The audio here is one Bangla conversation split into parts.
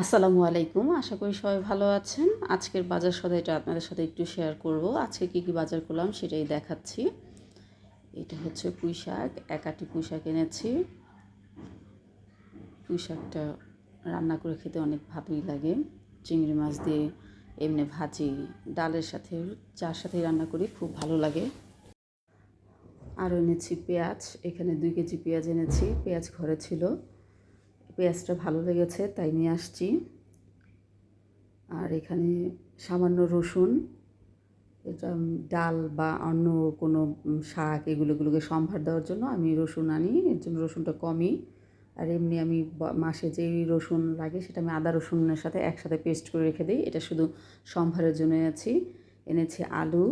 আসসালামু আলাইকুম। আশা করি সবাই ভালো আছেন। আজকের বাজার সদাইটা আপনাদের সাথে একটু শেয়ার করব। আজকে কী কী বাজার করলাম সেটাই দেখাচ্ছি। এটা হচ্ছে পুঁই শাক। এক পুঁই শাক এনেছি। পুঁই শাকটা রান্না করে খেতে অনেক ভালোই লাগে। চিংড়ি মাছ দিয়ে এমনি ভাজি, ডালের সাথে, চার সাথেই রান্না করি, খুব ভালো লাগে। আরও এনেছি পেঁয়াজ। এখানে দুই কেজি পেঁয়াজ এনেছি। পেঁয়াজ ঘরে ছিল। পেঁয়াজটা ভালো লেগেছে, তাই নিয়ে আসছি। আর এখানে সামান্য রসুন, এটা ডাল বা অন্য কোনো শাক এগুলোগুলোকে সম্ভার দেওয়ার জন্য আমি রসুন আনি, এর জন্য রসুনটা কমই। আর এমনি আমি মাসে যেই রসুন লাগে সেটা আমি আদা রসুনের সাথে একসাথে পেস্ট করে রেখে দিই, এটা শুধু সম্ভারের জন্য আছি। এনেছি আলু,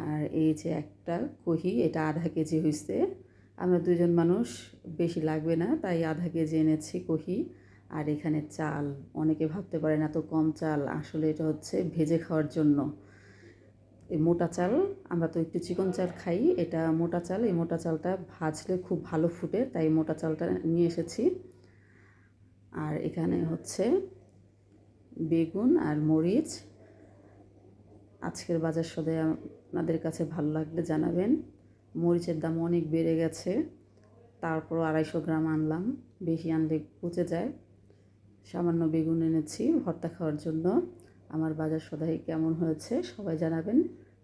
আর এই যে একটা কহি, এটা আধা কেজি হয়েছে আমরা দুজন মানুষ, বেশি লাগবে না, তাই আধা কেজি এনেছি কহি। আর এখানে চাল, অনেকে ভাবতে পারেন এত কম চাল, আসলে এটা হচ্ছে ভেজে খাওয়ার জন্য। এই মোটা চাল, আমরা তো একটু চিকন চাল খাই, এটা মোটা চাল, এই মোটা চালটা ভাজলে খুব ভালো ফুটে, তাই মোটা চালটা নিয়ে এসেছি। আর এখানে হচ্ছে বেগুন আর মরিচ। আজকের বাজার সদায় আপনাদের কাছে ভালো লাগলে জানাবেন। মরিচের দাম অনেক বেড়ে গেছে। তারপর আড়াইশো গ্রাম আনলাম। বেশি আনলে পচে যায়। সামান্য বেগুন এনেছি ভর্তা খাওয়ার জন্য। আমার বাজার সদাই কেমন হয়েছে সবাই জানাবেন।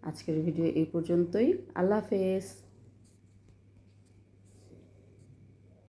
আজকের ভিডিও এই পর্যন্তই। আল্লাহ হাফেজ।